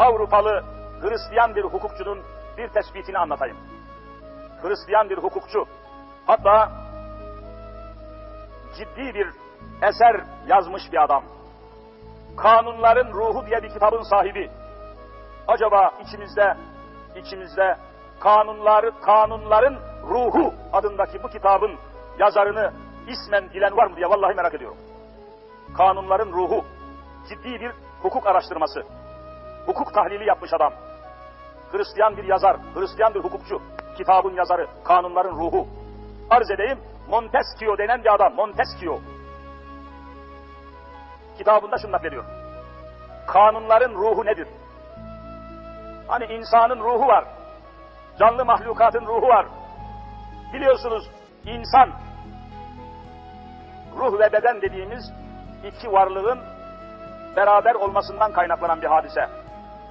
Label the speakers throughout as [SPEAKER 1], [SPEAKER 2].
[SPEAKER 1] Avrupalı Hristiyan bir hukukçunun bir tespitini anlatayım. Hristiyan bir hukukçu, hatta ciddi bir eser yazmış bir adam. Kanunların Ruhu diye bir kitabın sahibi. Acaba içimizde, içimizde kanunları, kanunların ruhu adındaki bu kitabın yazarını ismen bilen var mı diye vallahi merak ediyorum. Kanunların ruhu, ciddi bir hukuk araştırması, hukuk tahlili yapmış adam. Hristiyan bir yazar, Hristiyan bir hukukçu, kitabın yazarı, kanunların ruhu. Arz edeyim, Montesquieu denen bir adam, Montesquieu. Kitabında şunu naklediyor. Kanunların ruhu nedir? Hani insanın ruhu var, canlı mahlukatın ruhu var. Biliyorsunuz insan, ruh ve beden dediğimiz iki varlığın beraber olmasından kaynaklanan bir hadise.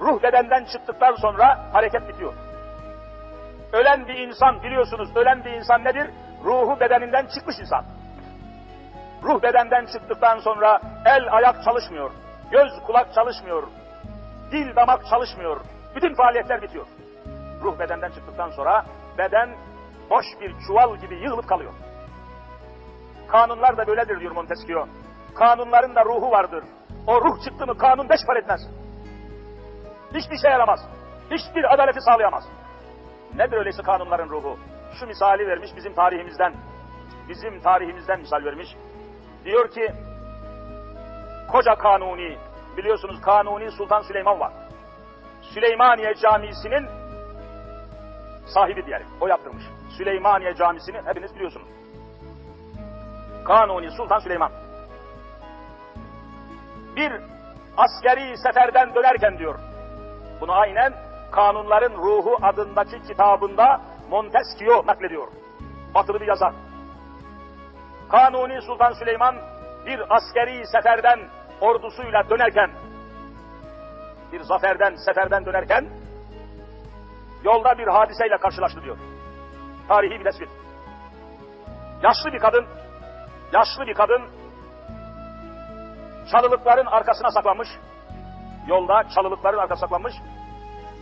[SPEAKER 1] Ruh bedenden çıktıktan sonra hareket bitiyor. Ölen bir insan biliyorsunuz ölen bir insan nedir? Ruhu bedeninden çıkmış insan. Ruh bedenden çıktıktan sonra el ayak çalışmıyor. Göz kulak çalışmıyor. Dil damak çalışmıyor. Bütün faaliyetler bitiyor. Ruh bedenden çıktıktan sonra beden boş bir çuval gibi yığılıp kalıyor. Kanunlar da böyledir diyor Montesquieu. Kanunların da ruhu vardır. O ruh çıktı mı kanun beş para etmez. Hiçbir şey yaramaz. Hiçbir adaleti sağlayamaz. Nedir öyleyse kanunların ruhu? Şu misali vermiş bizim tarihimizden. Bizim tarihimizden misal vermiş. Diyor ki koca kanuni biliyorsunuz kanuni Sultan Süleyman var. Süleymaniye Camisi'nin sahibi diyelim. O yaptırmış. Süleymaniye Camisi'ni hepiniz biliyorsunuz. Kanuni Sultan Süleyman. Bir askeri seferden dönerken diyor. Bunu aynen Kanunların Ruhu adındaki kitabında Montesquieu naklediyor. Batılı bir yazar. Kanuni Sultan Süleyman bir askeri seferden ordusuyla dönerken bir zaferden, seferden dönerken yolda bir hadiseyle karşılaştı diyor. Tarihi bir tespit. Yaşlı bir kadın, yaşlı bir kadın çalılıkların arkasına saklanmış. Yolda çalılıkların arkasına saklanmış.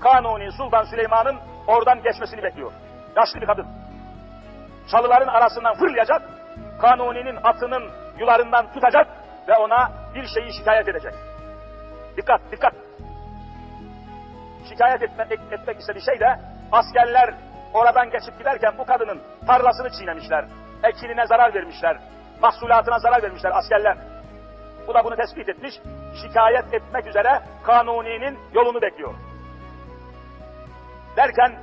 [SPEAKER 1] Kanuni Sultan Süleyman'ın oradan geçmesini bekliyor. Yaşlı bir kadın. Çalıların arasından fırlayacak, Kanuni'nin atının yularından tutacak ve ona bir şeyi şikayet edecek. Dikkat, dikkat. Şikayet etmek, etmek istediği şey de askerler oradan geçip giderken bu kadının tarlasını çiğnemişler. Ekinine zarar vermişler. Mahsulatına zarar vermişler askerler. Bu da bunu tespit etmiş. Şikayet etmek üzere Kanuni'nin yolunu bekliyor. Derken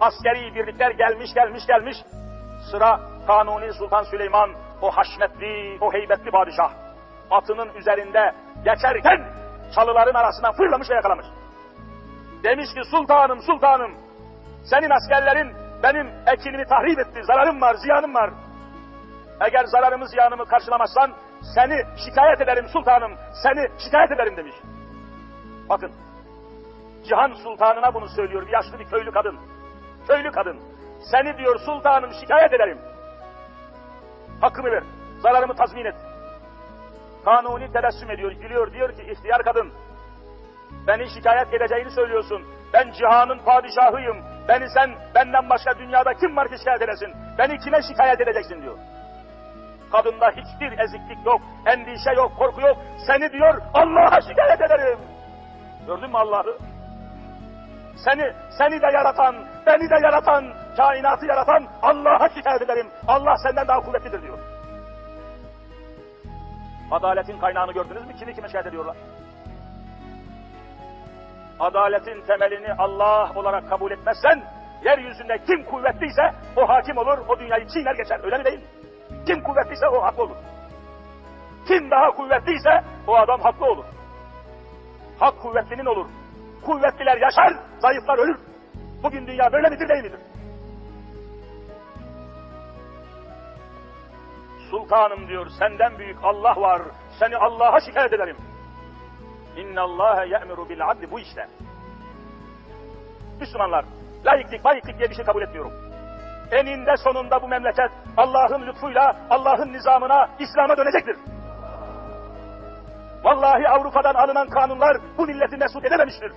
[SPEAKER 1] askeri birlikler gelmiş gelmiş gelmiş. Sıra Kanuni Sultan Süleyman o haşmetli, o heybetli padişah. Atının üzerinde geçerken çalıların arasından fırlamış ve yakalamış. Demiş ki sultanım sultanım senin askerlerin benim ekinimi tahrip etti. Zararım var, ziyanım var. Eğer zararımı ziyanımı karşılamazsan seni şikayet ederim sultanım. Seni şikayet ederim demiş. Bakın Cihan Sultanına bunu söylüyor bir yaşlı bir köylü kadın. Köylü kadın. Seni diyor sultanım şikayet ederim. Hakkımı ver. Zararımı tazmin et. Kanuni tebessüm ediyor, gülüyor. Diyor ki ihtiyar kadın. Beni şikayet edeceğini söylüyorsun. Ben cihanın padişahıyım. Beni sen benden başka dünyada kim var ki şikayet edesin? Beni kime şikayet edeceksin diyor. Kadında hiçbir eziklik yok, endişe yok, korku yok. Seni diyor Allah'a şikayet ederim. Gördün mü Allah'ı? Seni, seni de yaratan, beni de yaratan, kainatı yaratan Allah'a şikayet ederim. Allah senden daha kuvvetlidir diyor. Adaletin kaynağını gördünüz mü? Kimi kime şikayet ediyorlar? Adaletin temelini Allah olarak kabul etmezsen, yeryüzünde kim kuvvetliyse o hakim olur, o dünyayı çiğner geçer. Öyle mi değil mi? Kim kuvvetliyse o haklı olur. Kim daha kuvvetliyse o adam haklı olur. Hak kuvvetlinin olur. Kuvvetliler yaşar, zayıflar ölür. Bugün dünya böyle midir değil midir? Sultanım diyor, senden büyük Allah var. Seni Allah'a şikayet ederim. İnna Allahe ye'muru bil adli bu işte. Müslümanlar, layıklık, layıklık diye bir şey kabul etmiyorum. Eninde sonunda bu memleket Allah'ın lütfuyla, Allah'ın nizamına, İslam'a dönecektir. Vallahi Avrupa'dan alınan kanunlar bu milleti mesut edememiştir.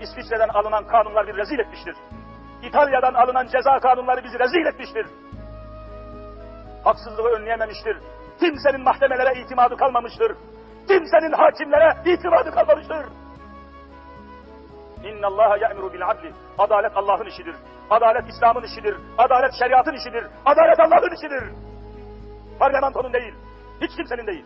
[SPEAKER 1] İsviçre'den alınan kanunlar bizi rezil etmiştir. İtalya'dan alınan ceza kanunları bizi rezil etmiştir. Haksızlığı önleyememiştir. Kimsenin mahkemelere itimadı kalmamıştır. Kimsenin hakimlere itimadı kalmamıştır. İnna Allaha ya'muru bil adli. Adalet Allah'ın işidir. Adalet İslam'ın işidir. Adalet şeriatın işidir. Adalet Allah'ın işidir. Parlamentonun değil. Hiç kimsenin değil.